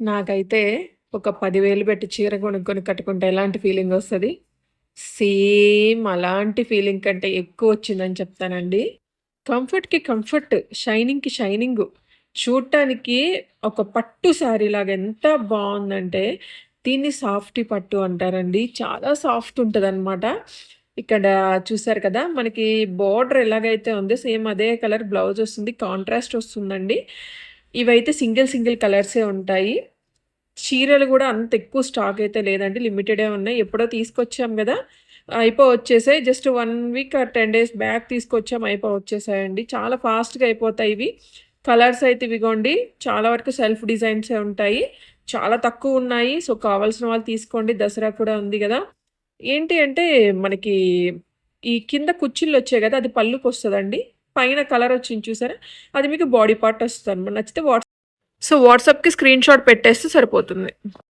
నాకైతే ఒక పదివేలు పెట్టి చీర కొనుక్కొని కట్టుకుంటే ఎలాంటి ఫీలింగ్ వస్తుంది సేమ్ అలాంటి ఫీలింగ్ కంటే ఎక్కువ వచ్చిందని చెప్తానండి. కంఫర్ట్‌కి కంఫర్ట్, షైనింగ్‌కి షైనింగ్ చూడటానికి ఒక పట్టు శారీ లాగా ఎంత బాగుందంటే దీన్ని సాఫ్టీ పట్టు అంటారండి. చాలా సాఫ్ట్ ఉంటుంది అనమాట ఇక్కడ చూసారు కదా! మనకి బార్డర్ ఎలాగైతే ఉందో సేమ్ అదే కలర్ బ్లౌజ్ వస్తుంది. కాంట్రాస్ట్ వస్తుందండి. ఇవైతే సింగిల్ సింగిల్ కలర్సే ఉంటాయి. చీరలు కూడా అంత ఎక్కువ స్టాక్ అయితే లేదండి. లిమిటెడే ఉన్నాయి. ఎప్పుడో తీసుకొచ్చాం కదా అయిపో వచ్చేసాయి. Just one week or 10 days back తీసుకొచ్చాం. అయిపో వచ్చేసాయండి. చాలా ఫాస్ట్‌గా అయిపోతాయి ఇవి. కలర్స్ అయితే ఇవిగోండి. చాలా వరకు సెల్ఫ్ డిజైన్సే ఉంటాయి. చాలా తక్కువ ఉన్నాయి సో, కావాల్సిన వాళ్ళు తీసుకోండి. దసరా కూడా ఉంది కదా ఏంటి అంటే మనకి ఈ కింద కుర్చీలు వచ్చాయి కదా అది పళ్ళుకొస్తదండి. పైన కలర్ వచ్చింది చూసారా? అది మీకు బాడీ పార్ట్ అనమాట నచ్చితే వాట్సాప్ సో, వాట్సాప్‌కి స్క్రీన్‌షాట్ పెట్టేస్తే సరిపోతుంది.